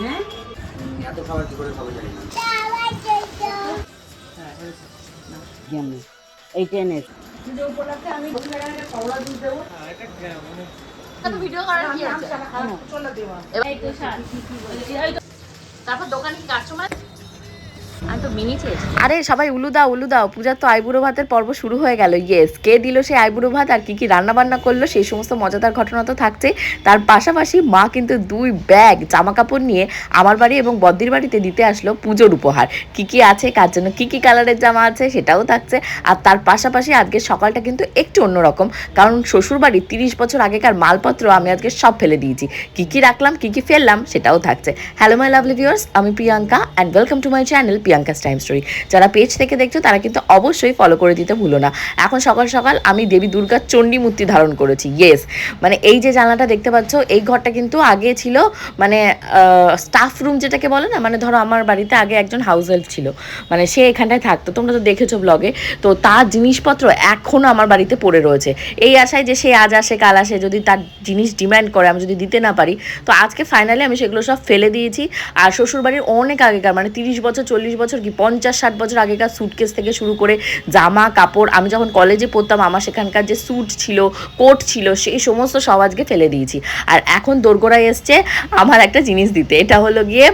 হ্যাঁ? এত খাবার কি করে খাব জানি না। হ্যাঁ, উপলক্ষে আমি দুধ দেবো। ভিডিও করার কি আছে। এই তো- তারপর দোকানে কি কাস্টমার মিনি আরে সবাই উলু দাও উলু দাও। পূজার তো আইবুড়ো ভাতের পর্ব শুরু হয়ে গেল। ইয়েস কে দিল সেই আইবুড়ো ভাত আর কি কি রান্না বান্না করল সেই সমস্ত মজাদার ঘটনা তো থাকছে। তার পাশাপাশি মা কিন্তু দুই ব্যাগ জামা কাপড় নিয়ে আমার বাড়ি এবং বদ্দির বাড়িতে দিতে আসলো পুজোর উপহার। কি কি আছে, কার জন্য কি কি কালারের জামা আছে সেটাও থাকছে। আর তার পাশাপাশি আজকে সকালটা কিন্তু একটু অন্যরকম। কারণ শ্বশুর বাড়ির তিরিশ বছর আগেকার মালপত্র আমি আজকে সব ফেলে দিয়েছি। কি কি রাখলাম, কি কি ফেললাম সেটাও থাকছে। হ্যালো মাই লাভলি ভিউয়ার্স আমি Priyanka and welcome to my channel Priyanka's time story যারা পেজ থেকে দেখছ, তারা কিন্তু অবশ্যই ফলো করে দিতে ভুলো না। এখন সকাল সকাল আমি দেবী দুর্গার চণ্ডী মূর্তি ধারণ করেছি। ইয়েস মানে এই যে জানলাটা দেখতে পাচ্ছ, এই ঘরটা কিন্তু আগে ছিল মানে স্টাফ রুম যেটাকে বলে না মানে ধরো আমার বাড়িতে আগে একজন হাউস হেল্প ছিল। মানে সে এখানটায় থাকতো। তোমরা তো দেখেছ ব্লগে তো তার জিনিসপত্র এখনও আমার বাড়িতে পড়ে রয়েছে। এই আশায় যে সে আজ আসে, কাল আসে, যদি তার জিনিস ডিমান্ড করে, আমি যদি দিতে না পারি, তো আজকে ফাইনালি আমি সেগুলো সব ফেলে দিয়েছি। আর শ্বশুরবাড়ির অনেক আগেকার মানে তিরিশ বছর, চল্লিশ বছর কি, পঞ্চাশ ষাট বছর আগেকার স্যুটকেস থেকে শুরু করে জামা, কাপড়, আমি যখন কলেজে পড়তাম, আমার সেখানকার যে স্যুট ছিল কোট ছিল, সেই সমস্ত সব আজকে ফেলে দিয়েছি। আর এখন দোরগোড়ায় এসছে আমার একটা জিনিস দিতে, এটা হলো গিয়ে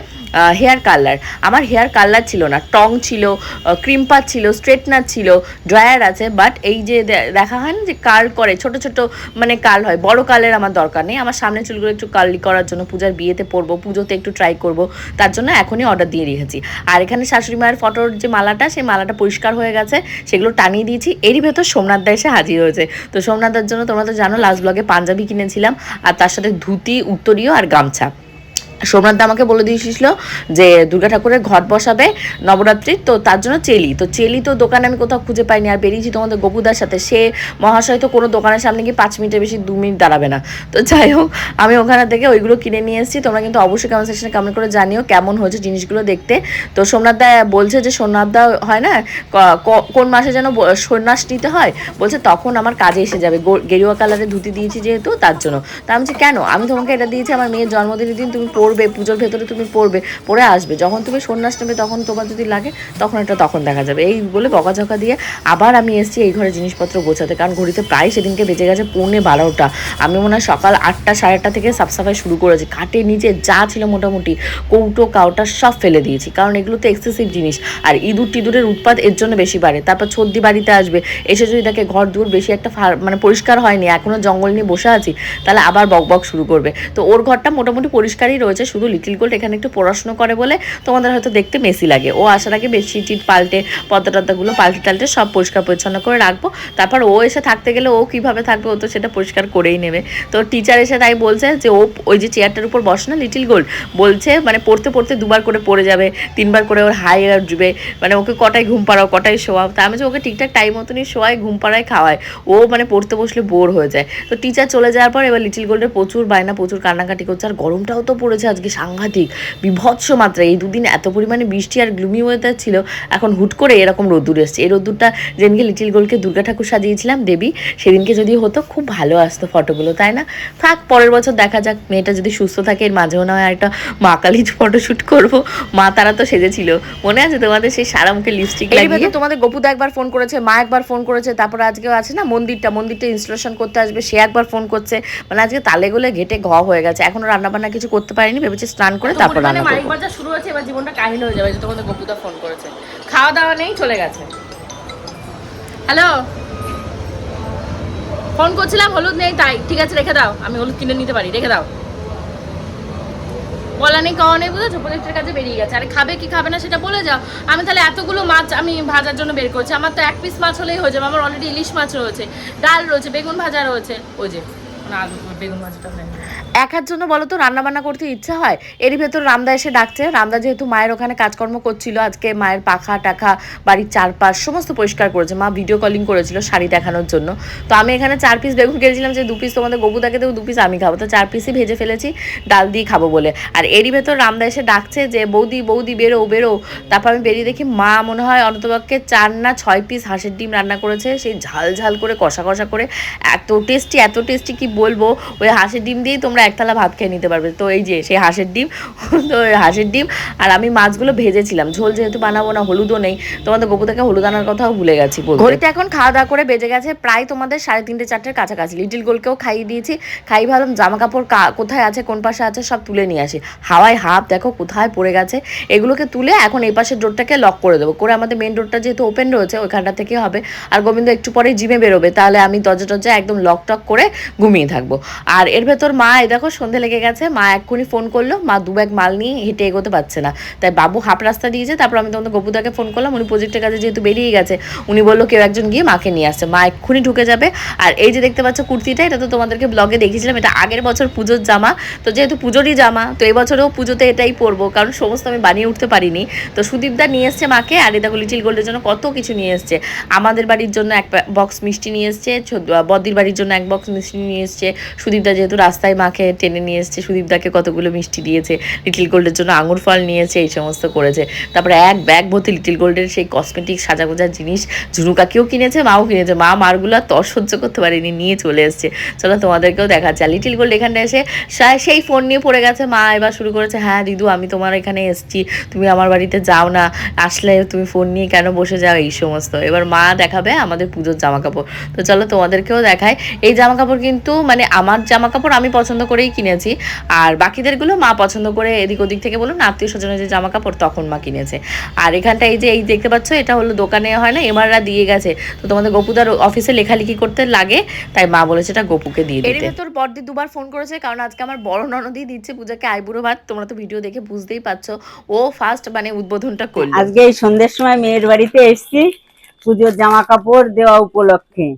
হেয়ার কালার। আমার হেয়ার কালার ছিল না। টং ছিল ক্রিম পাত ছিল, স্ট্রেটনার ছিল, ড্রায়ার আছে বাট এই যে দেখা হয় না যে কার্ল করে, ছোট ছোট মানে কাল হয়। বড় কালের আমার দরকার নেই। আমার সামনে চুলগুলো একটু কার্লি করার জন্য পূজার বিয়েতে পরবো, পুজোতে একটু ট্রাই করব, তার জন্য এখনই অর্ডার দিয়ে রেখেছি। আর এখানে শাশুড়ি মায়ের ফটোর যে মালাটা, সেই মালাটা পরিষ্কার হয়ে গেছে, সেগুলো টানিয়ে দিয়েছি। এরই ভেতর সোমনাথ দা এসে হাজির হয়েছে। তো সোমনাথদার জন্য তোমরা তো জানো লাস্ট ব্লগে পাঞ্জাবি কিনেছিলাম, আর তার সাথে ধুতি, উত্তরীয় আর গামছা। সোমনাথ আমাকে বলে দিয়েছিল যে দুর্গা ঠাকুরের ঘট বসাবে নবরাত্রির তো তার জন্য চেলি। তো চেলি তো দোকানে আমি কোথাও খুঁজে পাইনি, আর বেরিয়েছি তোমাদের গপুদার সাথে। সে মহাশয় তো কোনো দোকানের সামনে গিয়ে পাঁচ মিনিটের বেশি, দু মিনিট দাঁড়াবে না। তো যাই হোক, আমি ওখানে থেকে ওইগুলো কিনে নিয়ে এসেছি। তোমরা কিন্তু অবশ্যই কমেন্ট সেকশনে কমেন্ট করে জানিও কেমন হয়েছে জিনিসগুলো দেখতে। তো সোমনাথ দা বলছে যে, সোমনাথ দা হয় না কোন মাসে যেন সন্ন্যাস নিতে হয়? বলছে, তখন আমার কাজে এসে যাবে। গেরুয়া কালারে ধুতি দিয়েছি যেহেতু, তার জন্য। তা আমি কেন? আমি তোমাকে এটা দিয়েছি, আমার মেয়ের জন্মদিনের দিন, তুমি পড়বে, পুজোর ভেতরে তুমি পড়বে, পড়ে আসবে। যখন তুমি সন্ন্যাস নেবে তখন তোমার যদি লাগে, তখন এটা তখন দেখা যাবে। এই বলে বকাঝকা দিয়ে আবার আমি এসেছি এই ঘরে জিনিসপত্র গোছাতে। কারণ ঘড়িতে প্রায় সেদিনকে বেজে গেছে পৌনে বারোটা। আমি মনে হয় সকাল আটটা, সাড়ে আটটা থেকে সাফসাফাই শুরু করেছি। খাটে নিচে যা ছিল মোটামুটি কৌটো কাউটা সব ফেলে দিয়েছি। কারণ এগুলো তো এক্সেসিভ জিনিস। আর ইঁদুর টিঁদুরের উৎপাদ এর জন্য বেশি বাড়ে। তারপর ছর্দি বাড়িতে আসবে। এসে যদি দেখে ঘর দূর বেশি একটা মানে পরিষ্কার হয়নি এখনও জঙ্গল নিয়ে বসে আছি, তাহলে আবার বক বক শুরু করবে। তো ওর ঘরটা মোটামুটি পরিষ্কারই রয়েছে। শুধু লিটিল গোল্ড এখানে একটু পড়াশুনো করে বলে তোমাদের হয়তো দেখতে মেসি লাগে। ও আসার আগে বেশি টিট পাল্টে পদ্মা টদ্দাগুলো পাল্টে টাল্টে সব পরিষ্কার পরিচ্ছন্ন করে রাখব। তারপর ও এসে থাকতে গেলে ও কীভাবে থাকবে? ও তো সেটা পরিষ্কার করেই নেবে। তো টিচার এসে তাই বলছে যে, ও ওই যে চেয়ারটার উপর বসে না লিটিল গোল্ড বলছে মানে পড়তে পড়তে দুবার করে পড়ে যাবে, তিনবার করে ওর হাই উঠবে মানে ওকে কটায় ঘুম পাড়াও, কটায় শোয়াও। তা আমি যে ওকে ঠিকঠাক টাইম মতনই শোয়ায় ঘুম পাড়ায় খাওয়ায় ও মানে পড়তে বসলে বোর হয়ে যায়। তো টিচার চলে যাওয়ার পর এবার লিটিল গোল্ডের প্রচুর বায়না, প্রচুর কান্নাকাটি করছে, আর গরমটাও তো পড়েছে আজকে সাংঘাতিক বিভৎস মাত্রায়। এই দুদিন এত পরিমাণে বৃষ্টি আর গ্লুমি ওয়েদার ছিল এখন হুট করে এরকম রোদ্দুর এসছে। এই রোদ্দুরটা যেদিনকে লিটিল গোলকে দুর্গা ঠাকুর সাজিয়েছিলাম দেবী সেদিনকে যদি হতো খুব ভালো আসতো ফটোগুলো তাই না? থাক পরের বছর দেখা যাক মেয়েটা যদি সুস্থ থাকে এর মাঝেও না হয় একটা মা কালীর ফটোশ্যুট করব। মা তারা তো সেজেছিল। মনে আছে তোমাদের সেই সারা মুখে লিপস্টিক লাগিয়ে? তোমাদের গপুদা একবার ফোন করেছে মা একবার ফোন করেছে তারপর আজকেও আছে না মন্দিরটা মন্দিরটা ইনস্টলেশন করতে আসবে সে একবার ফোন করছে। মানে আজকে তালে গোলে ঘেটে ঘ হয়ে গেছে এখনও রান্না বান্না কিছু করতে পারিনি। ভেবেছি স্নান করে তারপর রান্না মাইক করব। বাজা শুরু হয়েছে এবার জীবনটা কাহিল হয়ে যাবে যে তোমাদের গপুদা ফোন করেছে। খাওয়া দাওয়া নেই চলে গেছে। হ্যালো ফোন করছিলাম হলুদ নেই তাই। ঠিক আছে রেখে দাও। আমি হলুদ কিনে নিতে পারি রেখে দাও। বলা নেই খাওয়া নেই বুঝেছ? প্রজেক্টের কাছে বেরিয়ে গেছে। আরে খাবে কি খাবে না সেটা বলে যাও। আমি তাহলে এতগুলো মাছ আমি ভাজার জন্য বের করছি। আমার তো এক পিস মাছ হলেই হয়ে যাবে। আমার অলরেডি ইলিশ মাছ রয়েছে ডাল রয়েছে বেগুন ভাজা রয়েছে। ওই যে না আলু বেগুন ভাজাটা নেই একার জন্য বলো তো রান্না বান্না করতে ইচ্ছা হয়? এরই ভেতর রামদা এসে ডাকছে। রামদা যেহেতু মায়ের ওখানে কাজকর্ম করছিল, আজকে মায়ের পাখা টাখা, বাড়ির চারপাশ সমস্ত পরিষ্কার করেছে। মা ভিডিও কলিং করেছিল শাড়ি দেখানোর জন্য। তো আমি এখানে চার পিস বেগুন কেটেছিলাম যে দু পিস তোমাদের গবুদাকে দেবো, দু পিস আমি খাব। তো চার পিসই ভেজে ফেলেছি, ডাল দিয়ে খাব বলে। আর এরই ভেতর রামদা এসে ডাকছে যে, বৌদি বৌদি, বেরো বেরো। তারপর আমি বেরিয়ে দেখি মা মনে হয় অনন্তপক্ষে চার না ছয় পিস হাঁসের ডিম রান্না করেছে। সেই ঝাল ঝাল করে, কষা কষা করে, এত টেস্টি এত টেস্টি কি বলব? ওই হাঁসের ডিম দিয়েই তোমরা একতলা ভাত খেয়ে নিতে পারবে। তো এই যে, সেই হাঁসের ডিম, তো হাঁসের ডিম আর আমি মাছগুলো ভেজেছিলাম। ঝোল যেহেতু বানাবো না, হলুদও নেই, তোমাদের গোপু থেকে হলুদ আনার কথাও ভুলে গেছি ঘড়িতে এখন খাওয়া দাওয়া করে বেজে গেছে প্রায় তোমাদের সাড়ে তিনটে, চারটের কাছাকাছি। লিটিল গোলকেও খাইয়ে দিয়েছি। খাই ভাবলাম জামা কাপড় কোথায় আছে, কোন পাশে আছে, সব তুলে নিয়ে আসি। হাওয়ায় হাফ, দেখো কোথায় পড়ে গেছে। এগুলোকে তুলে এখন এই পাশের ডোরটাকে লক করে দেবো। করে আমাদের মেন ডোরটা যেহেতু ওপেন রয়েছে, ওইখানটা থেকে হবে। আর গোবিন্দ একটু পরে জিমে বেরোবে, তাহলে আমি দরজা টরজা একদম লক টক করে ঘুমিয়ে থাকব। আর এর ভেতর মা এই দেখো, সন্ধে লেগে গেছে, মা এক্ষুনি ফোন করল, মা দু ব্যাগ মাল নিয়ে হেঁটে এগোতে পারছে না। তাই বাবু হাফ রাস্তা দিয়েছে তারপর আমি তোমাদের গপুদাকে ফোন করলাম, উনি প্রজেক্টের কাছে যেহেতু বেরিয়ে গেছে, উনি বলল কেউ একজন গিয়ে মাকে নিয়ে আসছে। মা এক্ষুনি ঢুকে যাবে। আর এই যে দেখতে পাচ্ছ কুর্তিটা, এটা তো তোমাদেরকে ব্লগে দেখিয়েছিলাম, এটা আগের বছর পুজোর জামা। তো যেহেতু পুজোরই জামা, তো এবছরেও পুজোতে এটাই পরবো, কারণ সমস্ত আমি বানিয়ে উঠতে পারিনি। তো সুদীপদা নিয়ে এসছে মাকে, আর দেখো লিটিল গোল্ডের জন্য কত কিছু নিয়ে এসছে। আমাদের বাড়ির জন্য এক বক্স মিষ্টি নিয়ে এসছে বদ্দির বাড়ির জন্য এক বক্স মিষ্টি নিয়ে এসছে। সুদীপদা যেহেতু রাস্তায় মাকে টেনে নিয়ে এসছে সুদীপদাকে কতগুলো মিষ্টি দিয়েছে লিটিল গোল্ডের জন্য আঙুর ফল নিয়েছে, এই সমস্ত করেছে। তারপরে এক ব্যাগ ভর্তি লিটিল গোল্ডের সেই কসমেটিক সাজাগোজার জিনিস ঝুনু কাকিও কিনেছে, মাও কিনেছে। মা মারগুলো তর সহ্য করতে পারেনি, নিয়ে চলে এসছে। চলো তোমাদেরকেও দেখাচ্ছে। আর লিটিল গোল্ড এখানটা এসে সেই ফোন নিয়ে পড়ে গেছে। মা এবার শুরু করেছে হ্যাঁ দিদু, আমি তোমার এখানে এসেছি। তুমি আমার বাড়িতে যাও না। আসলে তুমি ফোন নিয়ে কেন বসে যাও? এই সমস্ত। এবার মা দেখাবে আমাদের পুজোর জামা কাপড় তো চলো তোমাদেরকেও দেখায় এই জামা কাপড় কিন্তু মানে আমার জামা কাপড় আমি পছন্দ করেই কিনেছি। আর বাকিদেরগুলো মা পছন্দ করে এদিক ওদিক থেকে বলুন আত্মীয় স্বজনের যে জামা কাপড় তখন মা কিনেছে। আর এখানটা এই যে এই দেখতে পাচ্ছ এটা হলো দোকানে হয় না এমাররা দিয়ে গেছে। তো তোমাদের গপুদার অফিসে লেখালেখি করতে লাগে তাই মা বলেছে এটা গপুকে দিয়ে দিতে। তোর বড়দি দুবার ফোন করেছে কারণ আজকে আমার বড় ননদই দিচ্ছে পূজাকে আইবুড়ো ভাত। তোমরা তো ভিডিও দেখে বুঝতেই পারছ। ও ফার্স্ট মানে উদ্বোধনটা করল। আজকে এই সন্ধ্যের সময় মেয়ের বাড়িতে এসেছি পুজোর জামা কাপড় দেওয়া উপলক্ষে।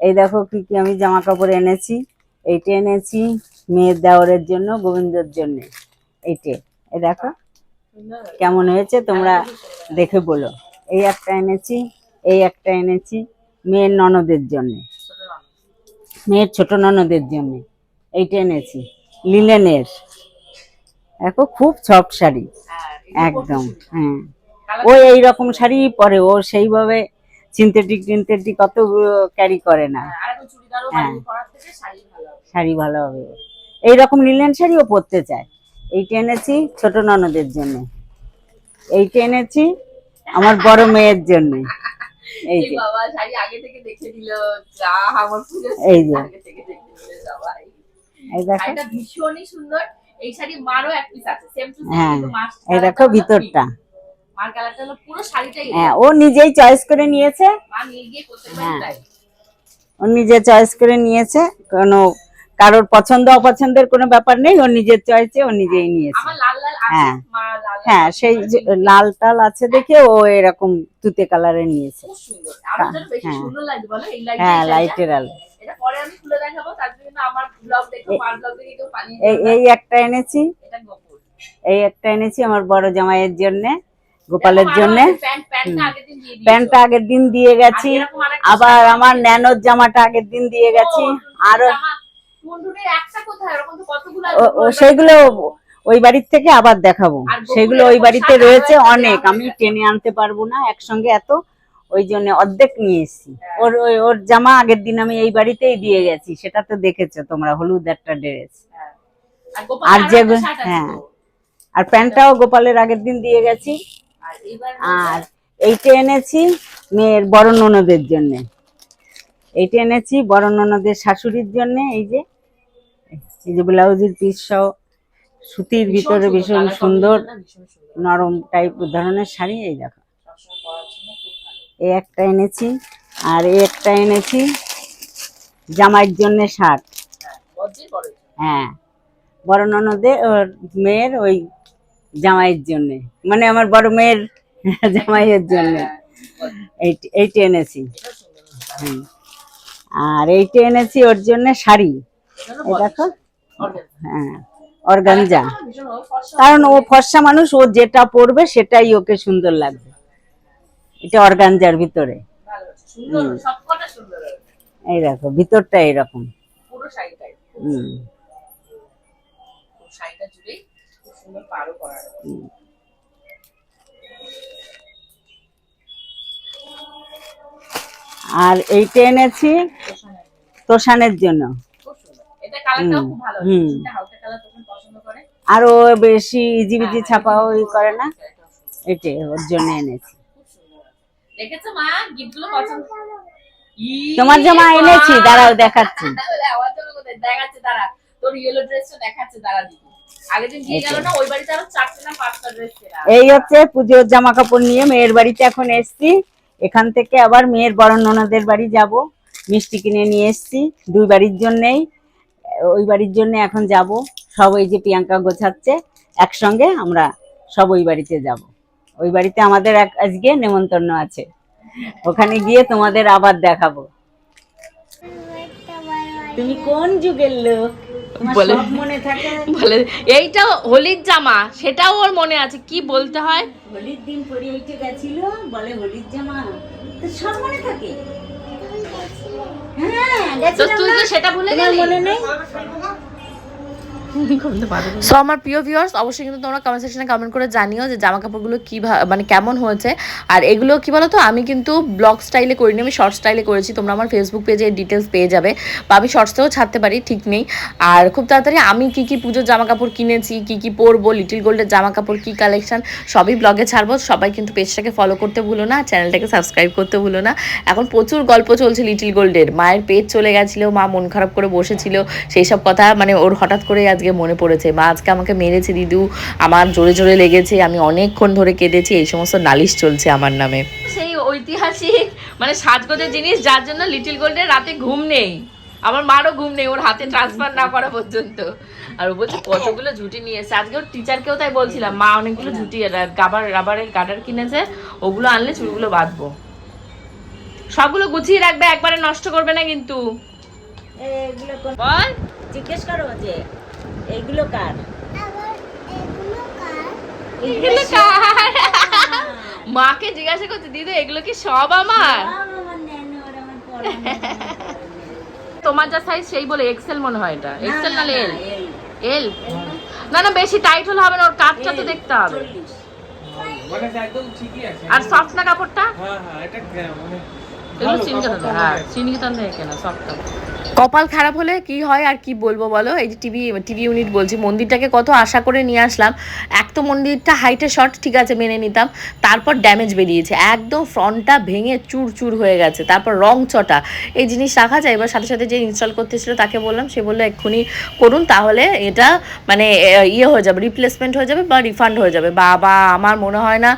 এই দেখো কি কি আমি জামা কাপড় এনেছি এইটা এনেছি মেয়ের দেওয়ারের জন্য গোবিন্দর জন্য। এইটে এ দেখো কেমন হয়েছে তোমরা দেখে বলো। এই একটা এনেছি এই একটা এনেছি মেয়ের ননদের জন্য। মেয়ের ছোট ননদের জন্য। এইটা এনেছি লিলেনের দেখো খুব সফট শাড়ি। একদম হ্যাঁ। ও এই রকম শাড়ি পরে ও সেইভাবে সিনথেটিক টিনথেটিক অত ক্যারি করে না। হ্যাঁ শাড়ি ভালো হবে। ওর। এই রকম লিলেন শাড়িও পরতে চায়। এইটা এনেছি ছোট ননদের জন্য। এইটা এনেছি আমার বড় মেয়ের জন্য। এই যে। এই যে। দেখে সবাই। এই দেখো। ভীষণই সুন্দর। এই শাড়ি মারও এক পিস আছে সেম টু হ্যাঁ এই দেখো ভিতরটা। মার কালারটা হলো পুরো শাড়িটাই হ্যাঁ ও নিজেই চয়েস করে নিয়েছে। মা নিয়ে গিয়ে করতে পারি হ্যাঁ। ও নিজে চয়েস করে নিয়েছে কোনো কারোর পছন্দ অপছন্দের কোনো ব্যাপার নেই ও নিজের চয়েসে ও নিজেই নিয়েছে। হ্যাঁ। হ্যাঁ সেই যে লাল টাল আছে দেখে ও এরকম তুতে কালারের নিয়েছে। হ্যাঁ। হ্যাঁ লাইটের আলো। এই এই একটা এনেছি। এই একটা এনেছি আমার বড় জামাইয়ের জন্য গোপালের জন্য। প্যান্টটা আগের দিন দিয়ে দিয়েছ। প্যান্টটা আগের দিন দিয়ে গেছি। আবার আমার ন্যানোর জামাটা আগের দিন দিয়ে গেছি। আরও সেগুলো ওই বাড়ির থেকে আবার দেখাবো। সেগুলো ওই বাড়িতে রয়েছে অনেক। আমি টেনে আনতে পারব না একসঙ্গে এত ওই জন্য অর্ধেক নিয়ে এসেছি। ওর ওই- ওর জামা আগের দিন আমি এই বাড়িতেই দিয়ে গেছি সেটা তো দেখেছ তোমরা হলুদ একটা ড্রেস। আর গোপাল আর যে হ্যাঁ। আর প্যান্টটাও গোপালের আগের দিন দিয়ে গেছি। আর এইটা এনেছি মেয়ের বড় ননদের জন্য। এইটা এনেছি বড় ননদের শাশুড়ির জন্য এই যে। এই যে ব্লাউজের পিস সহ সুতির ভিতরে ভীষণ সুন্দর নরম টাইপ ধরনের শাড়ি এই দেখো। এই একটা এনেছি আর এই একটা এনেছি জামাইয়ের জন্য শার্ট। হ্যাঁ বড় হ্যাঁ ননদে ওর মেয়ের ওই জামাইয়ের জন্য। মানে আমার বড় মেয়ের জামাইয়ের জন্য। এই- এইটা এনেছি। হুম। আর এইটা এনেছি ওর জন্য শাড়ি। দেখো। হ্যাঁ অর্গানজা। কারণ ও ফর্সা মানুষ ও যেটা পরবে সেটাই ওকে সুন্দর লাগবে। এটা অর্গানজার ভিতরে। এই দেখো ভিতরটা এরকম। হুম। আর এইটা এনেছি তোষানের জন্য। এটা কালারটাও খুব ভালো। হয়েছে হালকা কালার তখন পছন্দ করে। আরও বেশি ইজিবিজি হ্যাঁ, ছাপাও ই করে না? এটা এটাই ওর জন্য এনেছি। দেখেছ মা? গিফটগুলো পছন্দ? তোমার জামা এনেছি দাঁড়াও দেখাচ্ছি। দাঁড়া। তোর ইয়েলো ড্রেসটা দেখাচ্ছে দাঁড়া এই হচ্ছে পুজোর জামা কাপড় নিয়ে মেয়ের বাড়িতে এখন এসছি। এখান থেকে আবার মেয়ের বড় ননদের বাড়ি যাব। মিষ্টি কিনে নিয়ে এসছি দুই বাড়ির জন্যেই। ওই বাড়ির জন্য এখন যাব। সব ওই যে প্রিয়াঙ্কা গোছাচ্ছে একসঙ্গে আমরা সব ওই বাড়িতে যাব। ওই বাড়িতে আমাদের এক আজকে নেমন্তন্ন আছে। ওখানে গিয়ে তোমাদের আবার দেখাবো। তুমি কোন যুগের লোক? বলে। মনে থাকে? বলে এইটা হোলির জামা সেটাও ওর মনে আছে কি বলতে হয়? হোলির দিন পরিয়ে উঠে গেছিল বলে হোলির জামা। তো সব মনে থাকে। হ্যাঁ তো তুই তো সেটা ভুলে গেলি? মনে নেই? সো আমার প্রিয় ভিউয়ার্স অবশ্যই কিন্তু তোমরা কমেন্ট সেকশনে কমেন্ট করে জানিও যে জামা কাপড়গুলো কি মানে কেমন হয়েছে। আর এগুলো কি তো আমি কিন্তু ব্লগ স্টাইলে করিনি, আমি শর্ট স্টাইলে করেছি। তোমরা আমার ফেসবুক পেজে ডিটেলস পেয়ে যাবে। বা আমি শর্টসেও ছাড়তে পারি, ঠিক নেই। আর খুব তাড়াতাড়ি আমি কি কি পুজোর জামা কাপড় কিনেছি, কি কি পরবো লিটিল গোল্ডের জামা কাপড় কি কালেকশন সবই ব্লগে ছাড়বো। সবাই কিন্তু পেজটাকে ফলো করতে ভুলো না চ্যানেলটাকে সাবস্ক্রাইব করতে ভুলো না। এখন প্রচুর গল্প চলছে লিটিল গোল্ডের মায়ের পেজ চলে গেছিল, মা মন খারাপ করে বসেছিল। সেই সব কথা মানে ওর হঠাৎ করে আজকে মনে পড়েছে মা আজকে আমাকে মেরেছে দিদু আমার জোরে জোরে লেগেছে আমি অনেকক্ষণ ধরে কেঁদেছি এই সমস্ত নালিশ চলছে আমার নামে। সেই ঐতিহাসিক মানে সাজগোজের জিনিস যার জন্য লিটিল গোল্ডের রাতে ঘুম নেই। আমার মারও ঘুম নেই ওর হাতে ট্রান্সফার না করা পর্যন্ত। আর ও বলছে কতগুলো ঝুটি নিয়ে এসে আজকে ওর টিচারকেও তাই বলছিলাম মা অনেকগুলো ঝুটি গাবার রাবারের গার্ডার কিনেছে ওগুলো আনলে চুলগুলো বাঁধবো। সবগুলো গুছিয়ে রাখবে একবারে নষ্ট করবে না কিন্তু। এগুলো বল। জিজ্ঞেস করো যে এগুলো কার? এগুলো কার? মাকে জিজ্ঞাসা করছে দিদি এগুলো কি সব আমার? আমার নেনো ওর আমার পড়ানো। তোমার যা সাইজ সেই বলে এক্সেল মনে হয় এটা। এক্সেল না এল এল না না বেশি টাইট হলে হবে না ওর কাজটা তো দেখতে হবে। মানে একদম ঠিকই আছে। আর সফট না কাপড়টা? হ্যাঁ হ্যাঁ এটা মানে এগুলো হ্যাঁ কেনা কপাল খারাপ হলে কি হয় আর কি বলব বলো? এই যে টিভি টিভি ইউনিট বলছি মন্দিরটাকে কত আশা করে নিয়ে আসলাম। এক তো মন্দিরটা হাইটে শর্ট ঠিক আছে মেনে নিতাম। তারপর ড্যামেজ বেরিয়েছে। একদম ফ্রন্টটা ভেঙে চুর চুর হয়ে গেছে। তারপর রং চটা। এই জিনিস রাখা যায়। এবার সাথে সাথে যে ইনস্টল করতেছিল তাকে বললাম সে বলল এক্ষুনি করুন তাহলে এটা মানে ইয়ে হয়ে যাবে রিপ্লেসমেন্ট হয়ে যাবে বা রিফান্ড হয়ে যাবে। বাবা আমার মনে হয় না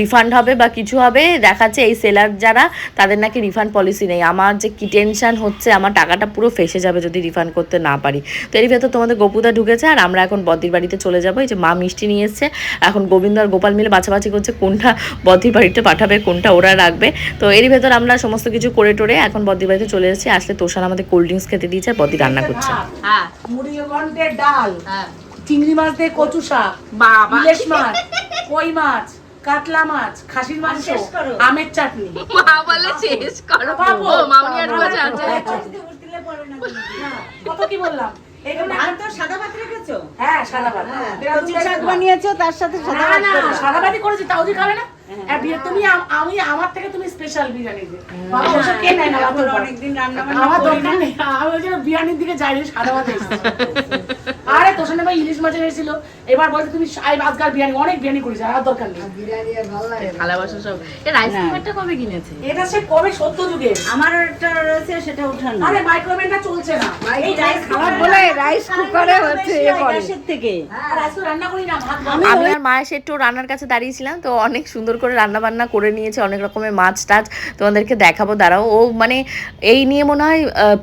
রিফান্ড হবে বা কিছু হবে। দেখাচ্ছে এই সেলার যারা তাদের নাকি রিফান্ড পলিসি নেই। আমার যে কি টেনশন হচ্ছে আমার টাকাটা পুরো ফেসে যাবে যদি রিফান্ড করতে না পারি। তো এর ভেতর তোমাদের গোপুদা ঢুকেছে আর আমরা এখন বদ্দির বাড়িতে চলে যাব। এই যে মা মিষ্টি নিয়ে এসছে। এখন গোবিন্দ আর গোপাল মিলে বাছাবাছি করছে কোনটা বদ্দির বাড়িতে পাঠাবে কোনটা ওরা রাখবে। তো এর ভেতর আমরা সমস্ত কিছু করে টোরে এখন বদ্দির বাড়িতে চলে এসেছি। আসলে তোষান আমাদের কোল্ড ড্রিঙ্কস খেতে দিয়েছে আর বদ্দি রান্না করছে। হ্যাঁ। মুড়ি ডাল হ্যাঁ। চিংড়ি মাছ দিয়ে কচু শাক বাবা। ইলিশ মাছ কই মাছ? কাতলা মাছ খাসির মাংস আমের চাটনি। মা বলে শেষ করো। বাবু, ও মামনি আর বসে আছে। কত কি বললাম? তো সাদা ভাত রেখেছো? হ্যাঁ সাদা ভাত। বানিয়েছো তার সাথে সাদা না ভাত করেছি তাও দি খাবে না? তুমি আমি আমার থেকে তুমি স্পেশাল বিরিয়ানি বাবা ওসব কে নেয় না? অনেকদিন রান্না আমার দরকার নেই আমি ওই জন্য বিরিয়ানির দিকে যাইনি সাদা ভাত আরে তোর সঙ্গে ইলিশ মাছ এনেছিল। এবার বলছে তুমি আজকাল বিরিয়ানি অনেক বিরিয়ানি করেছি আর দরকার নেই। ভালোবাসা সব। এ রাইস কবে কিনেছে? এটা সে কবে সত্য যুগে? আমার একটা রয়েছে সেটা উঠানো। আরে মাইক্রোওভেনটা চলছে না। এই রাইস খাবার বলে রাইস কুকারে হচ্ছে করে থেকে। আর রান্না করি না ভাত আমি আর মায়ের সে একটু রান্নার কাছে দাঁড়িয়েছিলাম তো অনেক সুন্দর করে রান্না বান্না করে নিয়েছে অনেক রকমের মাছ টাছ তোমাদেরকে দেখাবো দাঁড়াও। ও মানে এই নিয়ে মনে হয়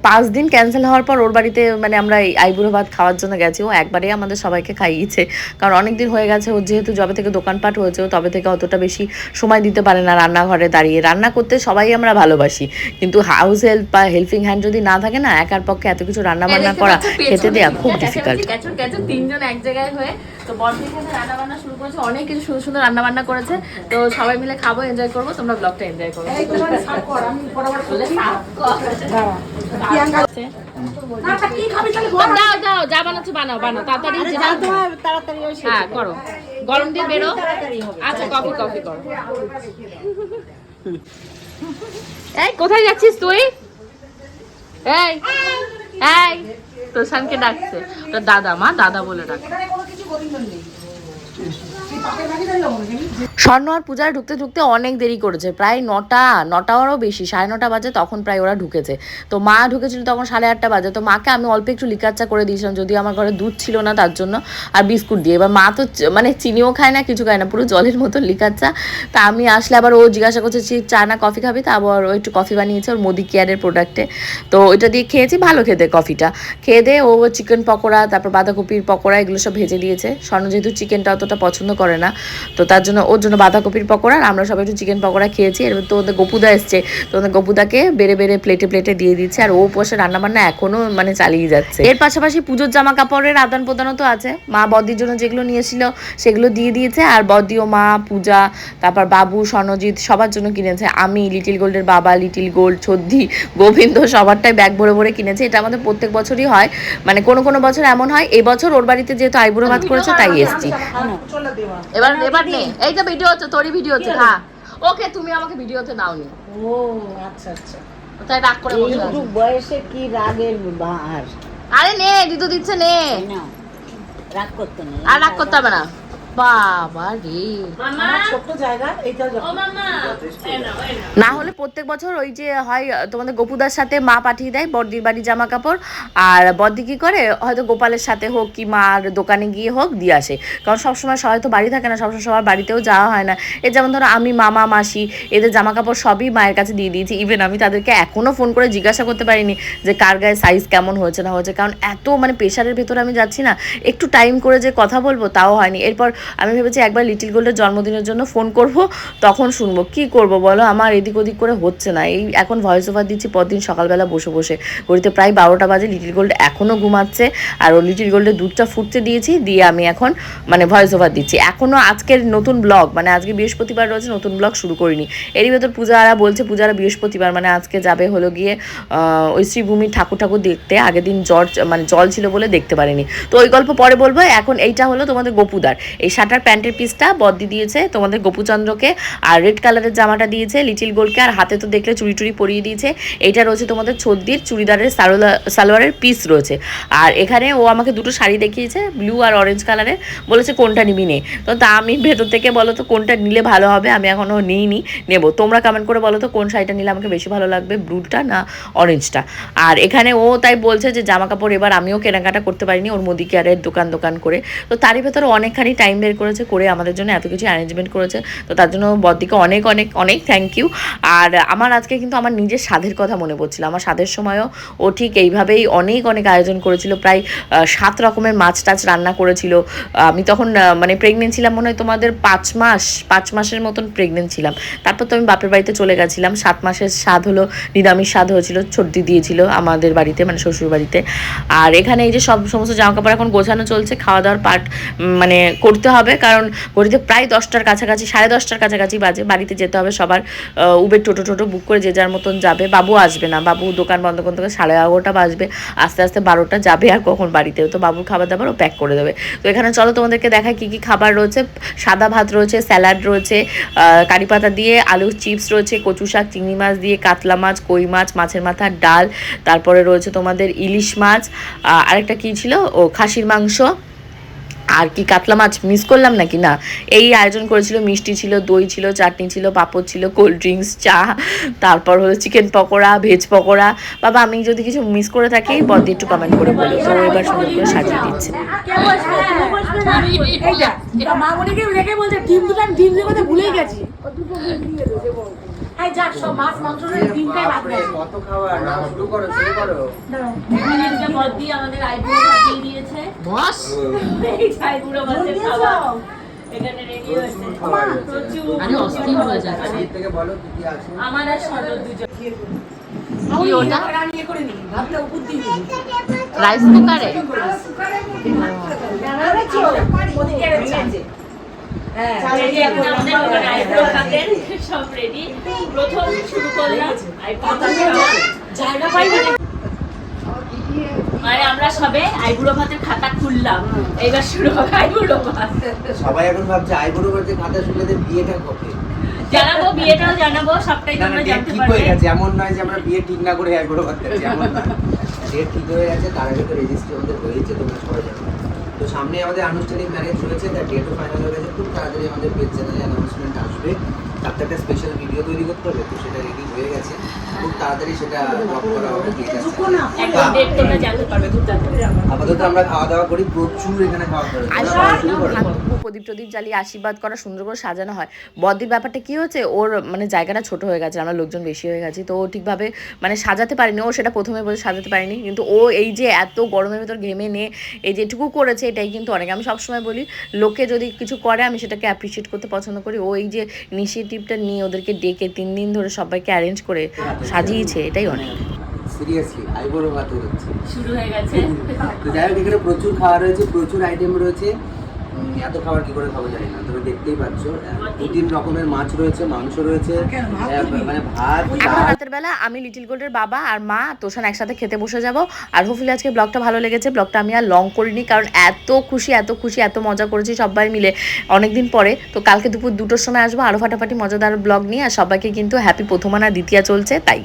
পাঁচ দিন ক্যান্সেল হওয়ার পর ওর বাড়িতে মানে আমরা এই আইবুড়ো ভাত খাওয়ার জন্য গেছি। ও একবারেই আমাদের সবাইকে খাইয়েছে। কারণ অনেক দিন হয়ে গেছে ও যেহেতু যবে থেকে দোকানপাট হয়েছে ও তবে থেকে অতটা বেশি সময় দিতে পারে না রান্নাঘরে দাঁড়িয়ে। রান্না করতে সবাই আমরা ভালোবাসি। কিন্তু হাউস হেল্প বা হেল্পিং হ্যান্ড যদি না থাকে না একার পক্ষে এত কিছু রান্না বান্না করা খেতে দেওয়া খুব ডিফিকাল্ট তিনজন এক জায়গায় হয়ে তো বর্ষা এখানে রান্না বান্না শুরু করেছে অনেক কিছু সুন্দর সুন্দর রান্না বান্না করেছে। তো সবাই মিলে খাব এনজয় করব তোমরা ব্লগটা এনজয় দাও দাও যা বানাচ্ছো বানাও বানাও তাড়াতাড়ি হ্যাঁ করো। গরম দিয়ে বেরো। আচ্ছা কফি কফি করো। এই কোথায় যাচ্ছিস তুই? এই এই। তোষানকে ডাকছে। ওটা দাদা মা দাদা বলে ডাকছে। স্বর্ণ আর পূজায় ঢুকতে ঢুকতে অনেক দেরি করেছে। প্রায় নটা নটারও বেশি, সাড়ে নটা বাজে তখন প্রায় ওরা ঢুকেছে। তো মা ঢুকেছিল তখন সাড়ে আটটা বাজে। তো মাকে আমি অল্প একটু লিকাচ্চা করে দিয়েছিলাম, যদিও আমার ঘরে দুধ ছিল না তার জন্য, আর বিস্কুট দিয়ে। এবার মা তো মানে চিনিও খায় না, কিছু খায় না, পুরো জলের মতো লিকাচ্চা। তা আমি আসলে আবার ও জিজ্ঞাসা করছে "চি- না, কফি খাবি? তা আবার ও একটু কফি বানিয়েছে ওর মোদি কেয়ারের প্রোডাক্টে তো ওইটা দিয়ে খেয়েছি, ভালো খেতে কফিটা। খেয়ে দিয়ে ও চিকেন পকোড়া, তারপর বাঁধাকপির পকোড়া, এগুলো সব ভেজে দিয়েছে। স্বর্ণ যেহেতু চিকেনটা অতটা পছন্দ করে না। তো তার জন্য ওর জন্য বাঁধাকপির পকোড়া আর আমরা সবাই একটু চিকেন পকোড়া খেয়েছি। এবার তো ওদের গপুদা এসছে। তো ওদের গপুদাকে বেড়ে বেড়ে প্লেটে প্লেটে দিয়ে দিচ্ছে আর ও বসে রান্নাবান্না এখনও মানে চালিয়ে যাচ্ছে। এর পাশাপাশি পুজোর জামা কাপড়ের আদান প্রদানও তো আছে। মা বদির জন্য যেগুলো নিয়েছিল সেগুলো দিয়ে দিয়েছে আর বদি ও মা, পূজা, তারপর বাবু, স্বর্ণজিৎ সবার জন্য কিনেছে। আমি লিটিল গোল্ডের বাবা লিটিল গোল্ড ছদ্দি গোবিন্দ সবারটাই ব্যাগ ভরে ভরে কিনেছে। এটা আমাদের প্রত্যেক বছরই হয়। মানে কোনো কোনো বছর এমন হয়, এবছর ওর বাড়িতে যেহেতু আইবুড়ো ভাত করেছে, তাই এসছি। এবার এবার নে। এই তো ভিডিও হচ্ছে তোরই ভিডিও হচ্ছে হ্যাঁ ওকে তুমি আমাকে ভিডিওতে দাওনি ও আচ্ছা আচ্ছা। তাই রাগ করে বসে আছো। বয়সে কি রাগের বাহার আরে নে দিদু দিচ্ছে নে। রাগ করতে নেই। আর রাগ করতে হবে না। বাবা রে ছোট্ট জায়গা এইটা না হলে প্রত্যেক বছর ওই যে হয় তোমাদের গোপুদার সাথে মা পাঠিয়ে দেয় বর্দির বাড়ি জামা কাপড় আর বর্দি কি করে হয়তো গোপালের সাথে হোক কি মার দোকানে গিয়ে হোক দিয়ে আসে। কারণ সবসময় সবাই তো বাড়ি থাকে না সবসময় সবার বাড়িতেও যাওয়া হয় না। এই যেমন ধরো আমি মামা মাসি এদের জামা কাপড় সবই মায়ের কাছে দিয়ে দিয়েছি। ইভেন আমি তাদেরকে এখনও ফোন করে জিজ্ঞাসা করতে পারিনি যে কার গায়ে সাইজ কেমন হয়েছে না হয়েছে। কারণ এত মানে প্রেশারের ভেতরে আমি যাচ্ছি না। একটু টাইম করে যে কথা বলব তাও হয়নি। এরপর আমি ভেবেছি একবার লিটিল গোল্ডের জন্মদিনের জন্য ফোন করব, তখন শুনব। কি করব বলো? আমার এদিক ওদিক করে হচ্ছে না। এই এখন ভয়েস ওভার দিচ্ছি, পরদিন সকালবেলা বসে বসে। ঘড়িতে প্রায় বারোটা বাজে লিটিল গোল্ড এখনও ঘুমাচ্ছে। আর ও লিটিল গোল্ডের দুধটা ফুটতে দিয়েছি, দিয়ে আমি এখন মানে ভয়েস ওভার দিচ্ছি। এখনও আজকের নতুন ব্লগ মানে আজকে বৃহস্পতিবার রয়েছে, নতুন ব্লগ শুরু করিনি। এরই ভেতর পূজারা বলছে, পূজারা বৃহস্পতিবার মানে আজকে যাবে হলো গিয়ে ওই শ্রীভূমির ঠাকুর ঠাকুর দেখতে। আগের দিন জ্বর মানে জল ছিল বলে দেখতে পারিনি। তো ওই গল্প পরে বলব, এখন এইটা হলো তোমাদের গোপুদার। এই শাটার প্যান্টের পিসটা বদ্দি দিয়েছে, তোমাদের গোপুচন্দ্রকে, আর রেড কালারের জামাটা দিয়েছে লিটিল গোলকে, আর হাতে তো দেখলে চুরি টুড়ি পরিয়ে দিয়েছে। এইটা রয়েছে তোমাদের ছদ্দির চুড়িদারের সালোয়ারের পিস রয়েছে। আর এখানে ও আমাকে দুটো শাড়ি দেখিয়েছে ব্লু আর অরেঞ্জ কালারের বলেছে কোনটা নিবি নে। তো তা আমি ভেতর থেকে বলো তো কোনটা নিলে ভালো হবে, আমি এখনও নিইনি, নেব। তোমরা কমেন্ট করে বলো তো কোন শাড়িটা নিলে আমাকে বেশি ভালো লাগবে ব্লুটা না অরেঞ্জটা আর এখানে ও তাই বলছে যে জামা কাপড় এবার আমিও কেনাকাটা করতে পারিনি, ওর মুদি কেয়ারের দোকান দোকান করে। তো তারই ভেতরে অনেকখানি টাইম বের করেছে, করে আমাদের জন্য এত কিছু অ্যারেঞ্জমেন্ট করেছে। তো তার জন্য বদ্দিকে অনেক অনেক অনেক থ্যাংক ইউ আর আমার আজকে কিন্তু আমার নিজের স্বাদের কথা মনে পড়ছিল। আমার স্বাদের সময়ও ও ঠিক এইভাবেই অনেক অনেক আয়োজন করেছিল। প্রায় সাত রকমের মাছ টাছ রান্না করেছিল। আমি তখন মানে প্রেগনেন্ট ছিলাম মনে হয় তোমাদের পাঁচ মাস, পাঁচ মাসের মতন প্রেগনেন্ট ছিলাম। তারপর তো আমি বাপের বাড়িতে চলে গেছিলাম। সাত মাসের স্বাদ হলো, নিরামিষ স্বাদ হয়েছিল সর্দি দিয়েছিল আমাদের বাড়িতে মানে শ্বশুর বাড়িতে। আর এখানে এই যে সব সমস্ত জামা কাপড় এখন গোছানো চলছে, খাওয়া দাওয়ার পার্ট মানে করতে হবে, কারণ ঘড়িতে প্রায় দশটার কাছাকাছি, সাড়ে দশটার কাছাকাছি বাজে, বাড়িতে যেতে হবে, সবার উবের টোটো টোটো বুক করে যে যার মতন যাবে, বাবু আসবে না, বাবু দোকান বন্ধ করতে করতে সাড়ে এগারোটা বাজবে, আস্তে আস্তে বারোটা যাবে আর কখন বাড়িতে, তো বাবুর খাবার দাবার ও প্যাক করে দেবে। তো এখানে চলো তোমাদেরকে দেখায় কী কী খাবার রয়েছে, সাদা ভাত রয়েছে স্যালাড রয়েছে কারি পাতা দিয়ে আলু চিপস রয়েছে, কচু শাক, চিংড়ি মাছ দিয়ে, কাতলা মাছ, কই মাছ, মাছের মাথার ডাল, তারপরে রয়েছে তোমাদের ইলিশ মাছ আরেকটা কী ছিল? ও, খাসির মাংস আর কি কাতলা মাছ মিস করলাম নাকি? না, এই আয়োজন করেছিল, মিষ্টি ছিল, দই ছিল, চাটনি ছিল, পাঁপড় ছিল কোল্ড ড্রিঙ্কস চা, তারপর হলো চিকেন পকোড়া ভেজ পকোড়া। বাবা, আমি যদি কিছু মিস করে থাকি বদি একটু কমেন্ট করে বলো। তো এবার সুন্দর করে সাজিয়ে দিচ্ছে। মা মনিকে রেখে বলছে, ডিম দুটো আমি ডিম দিয়ে গেছি। এই যাক সব মাছ মাংস দিয়ে ডিমটাই বাদ গেছে কত খাবার না শুরু করো শুরু করো। আমাদের আইবুড়ো ভাতিয়ে দিয়েছে। বস। এই আইবুড়ো ভাতের খাবার। এখানে রেডি হয়েছে। প্রচুর। খাবার আরে অস্থির হয়ে যাচ্ছে। থেকে বলো কি কি আছে? আমার আর সজল দুজন। আমি ওটা? আমি করে নিই। ভাতটা উপর দিয়ে দিই। রাইস কুকারে সব রেডি প্রথম শুরু করলাম আইবুড়ো ভাত খাওয়া। জায়গা পাইনি মানে আমরা সবে আইবুড়ো ভাতের খাতা খুললাম। এবার শুরু হবে আইবুড়ো ভাত। সবাই এখন ভাবছে আইবুড়ো করতে খাতা শুনলে বিয়েটা কবে? জানাব বিয়েটাও জানাব সবটাই তোমরা ঠিক হয়ে গেছে। এমন নয় যে আমরা বিয়ে ঠিক না করে আইবুড়ো যাচ্ছি এমন নয়। ডেট ঠিক হয়ে গেছে তার আগে তো রেজিস্ট্রি আমাদের হয়েছে তোমরা সবাই জানো। তো সামনে আমাদের আনুষ্ঠানিক ম্যারেজ রয়েছে তার ডেটও ফাইনাল হয়ে গেছে। খুব তাড়াতাড়ি আমাদের পেজ চ্যানেলে অ্যানাউন্সমেন্ট আসবে। তার একটা স্পেশাল ভিডিও তৈরি করতে হবে তো সেটা রেডি হয়ে গেছে। খুব তাড়াতাড়ি সেটা ড্রপ করা হবে আপাতত আমরা খাওয়া দাওয়া করি প্রচুর এখানে খাওয়া দাওয়া প্রদীপ টদীপ জ্বালিয়ে আশীর্বাদ করা সুন্দর করে সাজানো হয়। বদির ব্যাপারটা কি হচ্ছে ওর মানে জায়গাটা ছোট হয়ে গেছে আমরা লোকজন বেশি হয়ে গেছি তো ও ঠিকভাবে মানে সাজাতে পারিনি। ও সেটা প্রথমে বলে সাজাতে পারিনি কিন্তু ও এই যে এত গরমের ভেতর ঘেমে নিয়ে এই যেটুকু করেছে এটাই কিন্তু অনেক। আমি সবসময় বলি লোকে যদি কিছু করে আমি সেটাকে অ্যাপ্রিসিয়েট করতে পছন্দ করি। ও এই যে ইনিশিয়েটিভটা নিয়ে ওদেরকে ডেকে তিন দিন ধরে সবাইকে অ্যারেঞ্জ করে সাজিয়েছে এটাই অনেক। সিরিয়াসলি আইবুড়ো ভাত হচ্ছে। শুরু হয়ে গেছে। তো যাই হোক এখানে প্রচুর খাওয়া রয়েছে প্রচুর আইটেম রয়েছে। এত খাবার কি করে খাব জানি না। তুমি দেখতেই পাচ্ছ দু তিন রকমের মাছ রয়েছে মাংস রয়েছে মানে ভাত এখন রাতের বেলা আমি লিটিল গোল্ডের বাবা আর মা তোষান একসাথে খেতে বসে যাব। আর হোপফুলি আজকে ব্লগটা ভালো লেগেছে। ব্লগটা আমি আর লং করিনি কারণ এত খুশি এত খুশি এত মজা করেছি সবাই মিলে অনেকদিন পরে। তো কালকে দুপুর দুটোর সময় আসব আরও ফাটাফাটি মজাদার ব্লগ নিয়ে। আর সবাইকে কিন্তু হ্যাপি প্রথমানা দ্বিতীয়া চলছে তাই।